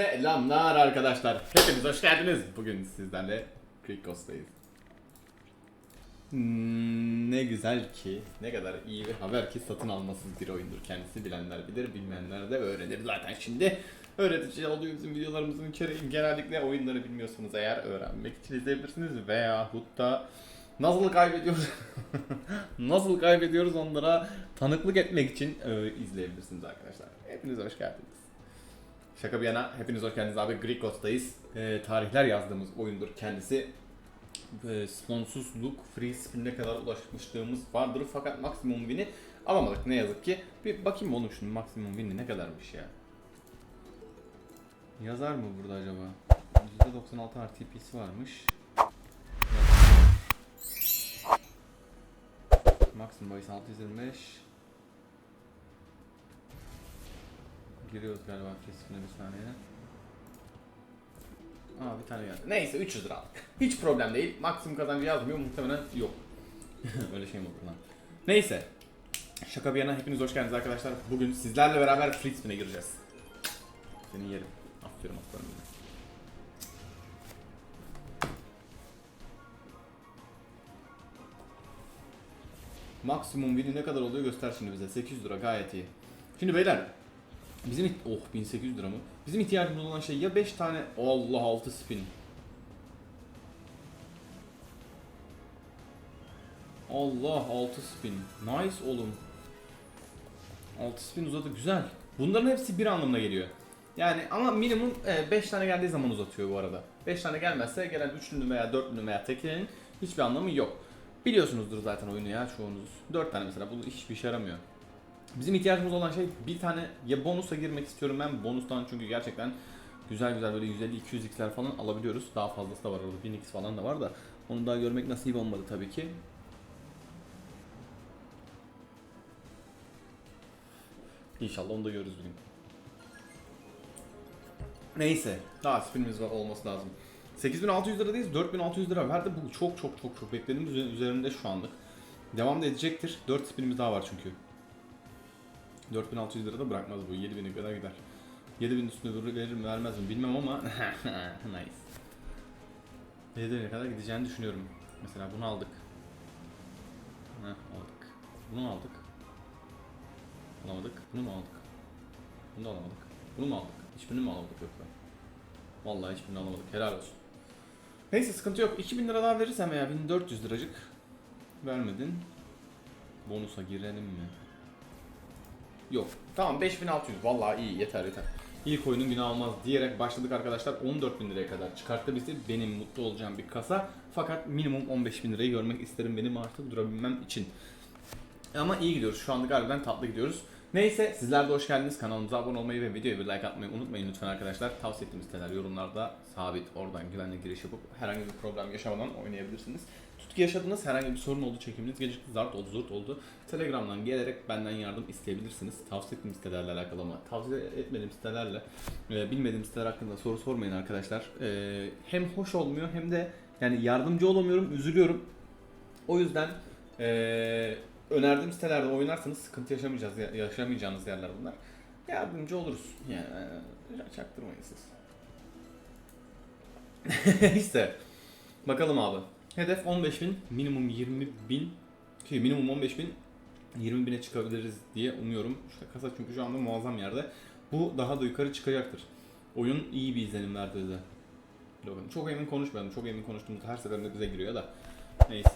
Selamlar arkadaşlar. Hepiniz hoş geldiniz. Bugün sizlerle Krikos'tayız. Hmm, ne güzel ki, ne kadar iyi bir haber ki satın almasız bir oyundur. Kendisi bilenler bilir, bilmeyenler de öğrenir zaten şimdi. Öğretici oluyor bizim videolarımızın içeriği. Genellikle oyunları bilmiyorsanız eğer öğrenmek için izleyebilirsiniz. Veyahut da nasıl kaybediyoruz, nasıl kaybediyoruz onlara tanıklık etmek için e, izleyebilirsiniz arkadaşlar. Hepiniz hoş geldiniz. Şaka bir yana hepiniz hoş geldiniz abi. Grikos'tayız. Ee, tarihler yazdığımız oyundur kendisi. Ee, sonsuzluk, free spin'e kadar ulaşmışlığımız vardır fakat maksimum win'i alamadık ne yazık ki. Bir bakayım oğlum şunun maksimum win'i ne kadarmış ya. Yazar mı burada acaba? %96 RTP'si varmış. Maksimum bahis 625. Giriyoruz galiba kesifine bir saniye. Aa bir tane geldi. Neyse 300 lira aldık. Hiç problem değil. Maksimum kazancı yazmıyor muhtemelen yok. Öyle şey mi olur lan? Neyse. Şaka bir yana hepiniz hoş geldiniz arkadaşlar. Bugün sizlerle beraber free spin'e gireceğiz. Senin yerim. Aferin aslanım benim. Maksimum win'i ne kadar oluyor göster şimdi bize. 800 lira gayet iyi. Şimdi beyler Bizim oh 1800 lira mı? Bizim ihtiyacımız olan şey ya 5 tane Allah 6 spin. Allah 6 spin. Nice oğlum. 6 spin uzadı güzel. Bunların hepsi bir anlamına geliyor. Yani ama minimum 5 tane geldiği zaman uzatıyor bu arada. 5 tane gelmezse gelen üçlünün veya dörtlünün veya teklinin hiçbir anlamı yok. Biliyorsunuzdur zaten oyunu ya çoğunuz. 4 tane mesela bu hiçbir işe yaramıyor. Bizim ihtiyacımız olan şey bir tane ya bonusa girmek istiyorum ben bonustan çünkü gerçekten güzel güzel böyle 150-200 x'ler falan alabiliyoruz. Daha fazlası da var orada 1000 x falan da var da onu daha görmek nasip olmadı tabii ki. İnşallah onu da görürüz bugün. Neyse daha spinimiz var olması lazım. 8600 liradayız 4600 lira verdi bu çok çok çok çok beklediğimiz üzerinde şu anlık. Devam da edecektir. 4 spinimiz daha var çünkü. 4600 lira da bırakmaz bu. 7000'e kadar gider. 7000 üstüne verir mi vermez mi bilmem ama nice. 7000'e kadar gideceğini düşünüyorum. Mesela bunu aldık. Heh, aldık. Bunu aldık. Alamadık. Bunu mu aldık? Bunu da alamadık. Bunu mu aldık? Hiçbirini mi alamadık yoksa? Vallahi hiçbirini alamadık. Helal olsun. Neyse sıkıntı yok. 2000 lira daha verirsem veya 1400 liracık vermedin. Bonusa girelim mi? Yok. Tamam 5600 vallahi iyi yeter yeter. İlk oyunun günü almaz diyerek başladık arkadaşlar 14.000 liraya kadar çıkarttı bizi benim mutlu olacağım bir kasa fakat minimum 15.000 lirayı görmek isterim benim artık durabilmem için. Ama iyi gidiyoruz şu anda galiba tatlı gidiyoruz. Neyse sizler de hoş geldiniz kanalımıza abone olmayı ve videoya bir like atmayı unutmayın lütfen arkadaşlar. Tavsiye ettiğim siteler yorumlarda sabit oradan güvenli giriş yapıp herhangi bir problem yaşamadan oynayabilirsiniz. Yaşadınız, herhangi bir sorun oldu, çekiminiz gecikti, zart oldu, zurt oldu. Telegram'dan gelerek benden yardım isteyebilirsiniz. Tavsiye ettiğim sitelerle alakalı ama tavsiye etmediğim sitelerle, e, bilmediğim siteler hakkında soru sormayın arkadaşlar. E, hem hoş olmuyor hem de yani yardımcı olamıyorum, üzülüyorum. O yüzden e, önerdiğim sitelerde oynarsanız sıkıntı yaşamayacağız, yaşamayacağınız yerler bunlar. Yardımcı oluruz. Yani çaktırmayın siz. işte. Bakalım abi. Hedef 15.000, minimum 20.000, şey minimum 15.000, 20.000'e çıkabiliriz diye umuyorum. İşte kasa çünkü şu anda muazzam yerde. Bu daha da yukarı çıkacaktır. Oyun iyi bir izlenim verdi. Bakın çok emin konuşmayalım. Çok emin konuştuğumuzda her seferinde bize giriyor da. Neyse.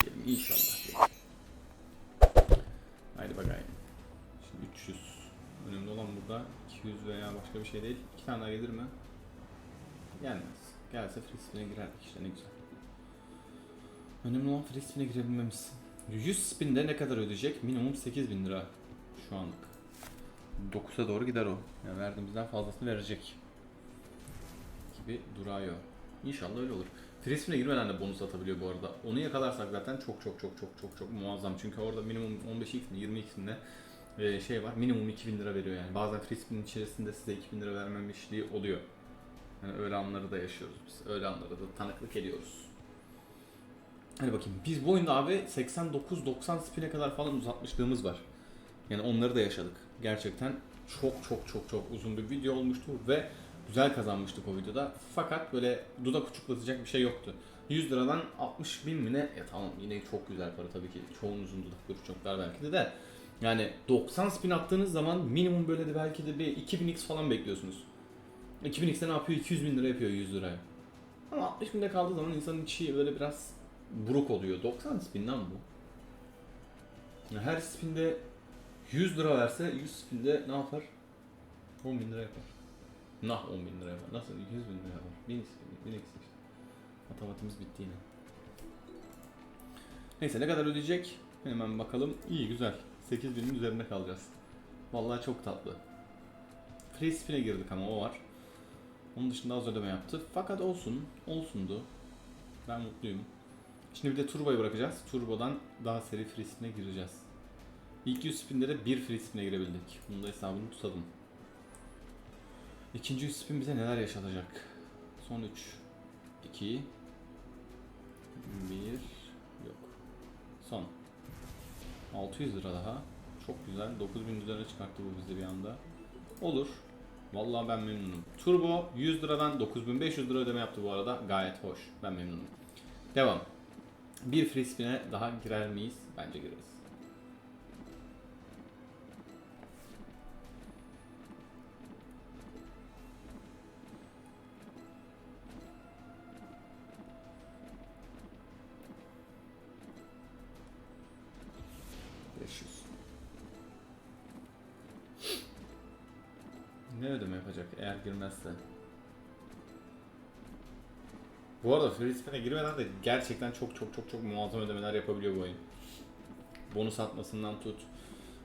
Diyelim inşallah. diyelim. Haydi bakayım. Şimdi 300. Önemli olan burada 200 veya başka bir şey değil. İki tane daha gelir mi? Gelmez. Gelse free spin'e girerdik işte ne güzel. Önemli olan free spin'e girebilmemiz. 100 spin'de ne kadar ödeyecek? Minimum 8000 lira şu anlık. 9'a doğru gider o. Yani verdiğimizden fazlasını verecek. Gibi duruyor. İnşallah öyle olur. Free spin'e girmeden de bonus atabiliyor bu arada. Onu yakalarsak zaten çok çok çok çok çok çok muazzam. Çünkü orada minimum 15x mi 20x'inde e, şey var. Minimum 2000 lira veriyor yani. Bazen free spin'in içerisinde size 2000 lira vermemişliği oluyor. Yani öyle anları da yaşıyoruz biz. Öyle anlara da tanıklık ediyoruz. Hadi bakayım. Biz bu oyunda abi 89-90 spin'e kadar falan uzatmışlığımız var. Yani onları da yaşadık. Gerçekten çok çok çok çok uzun bir video olmuştu ve güzel kazanmıştık o videoda. Fakat böyle dudak uçuklatacak bir şey yoktu. 100 liradan 60 bin mi ne? Ya tamam yine çok güzel para tabii ki. Çoğunuzun dudakları uçuklar belki de de. Yani 90 spin attığınız zaman minimum böyle de belki de bir 2000x falan bekliyorsunuz. 2000x'te ne yapıyor? 200 bin lira yapıyor 100 liraya. Ama 60 binde kaldığı zaman insanın içi böyle biraz buruk oluyor. 90 spin lan bu. Her spinde 100 lira verse 100 spinde ne yapar? 10 bin lira yapar. Nah 10 bin lira yapar. Nasıl? 100 bin lira yapar. 1000 spin, 1000 eksi işte. Matematiğimiz bitti yine. Neyse ne kadar ödeyecek? Hemen bakalım. İyi güzel. 8000'in üzerinde kalacağız. Vallahi çok tatlı. Free spin'e girdik ama o var. Onun dışında az ödeme yaptı. Fakat olsun. Olsundu. Ben mutluyum. Şimdi bir de turboyu bırakacağız. Turbodan daha seri free spin'e gireceğiz. İlk 100 spin'de de bir free spin'e girebildik. Bunun da hesabını tutalım. İkinci 100 spin bize neler yaşatacak? Son 3 2 1 yok. Son. 600 lira daha. Çok güzel. 9000 üzerine çıkarttı bu bizi bir anda. Olur. Vallahi ben memnunum. Turbo 100 liradan 9500 lira ödeme yaptı bu arada. Gayet hoş. Ben memnunum. Devam. Bir free spin'e daha girer miyiz? Bence gireriz. Ne ödeme yapacak eğer girmezse? Bu arada free spin'e girmeden de gerçekten çok çok çok çok muazzam ödemeler yapabiliyor bu oyun. Bonus atmasından tut.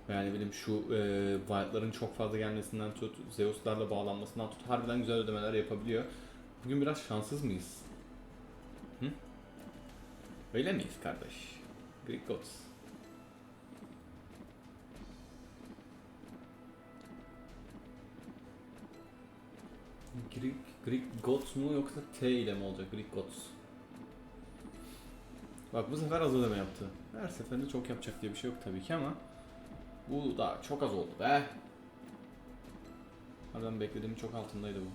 Yani benim şu e, Wild'ların çok fazla gelmesinden tut, Zeus'larla bağlanmasından tut. Harbiden güzel ödemeler yapabiliyor. Bugün biraz şanssız mıyız? Hı? Öyle miyiz kardeş? Greek Gods. Greek, Greek Gods mu yoksa T ile mi olacak? Greek Gods. Bak bu sefer az ödeme yaptı. Her seferinde çok yapacak diye bir şey yok tabii ki ama bu da çok az oldu be. Harbiden beklediğimin çok altındaydı bu.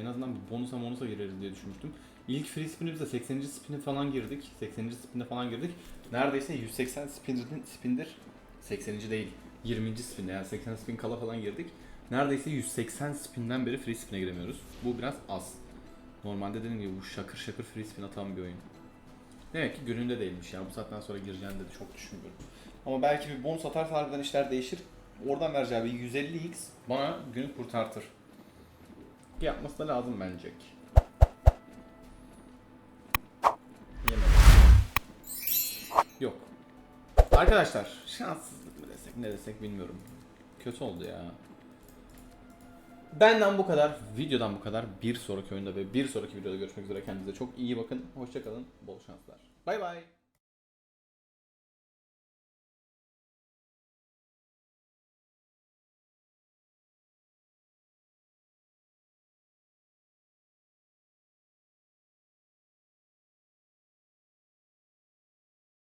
En azından bir bonusa bonusa gireriz diye düşünmüştüm. İlk free spin'imizde 80. spin'e falan girdik. 80. spin'e falan girdik. Neredeyse 180 spin'dir, spin'dir. 80. değil. 20. spin'e yani 80 spin kala falan girdik. Neredeyse 180 spin'den beri free spin'e giremiyoruz. Bu biraz az. Normalde dediğim gibi bu şakır şakır free spin atan bir oyun. Demek ki gününde değilmiş ya. Bu saatten sonra gireceğini de çok düşünmüyorum. Ama belki bir bonus atarsa harbiden işler değişir. Oradan vereceği bir 150x bana günü kurtartır. Yapması da lazım bence. Yok. Arkadaşlar şanssızlık mı desek ne desek bilmiyorum. Kötü oldu ya. Benden bu kadar. Videodan bu kadar. Bir sonraki oyunda ve bir sonraki videoda görüşmek üzere. Kendinize çok iyi bakın. Hoşçakalın. Bol şanslar. Bay bay.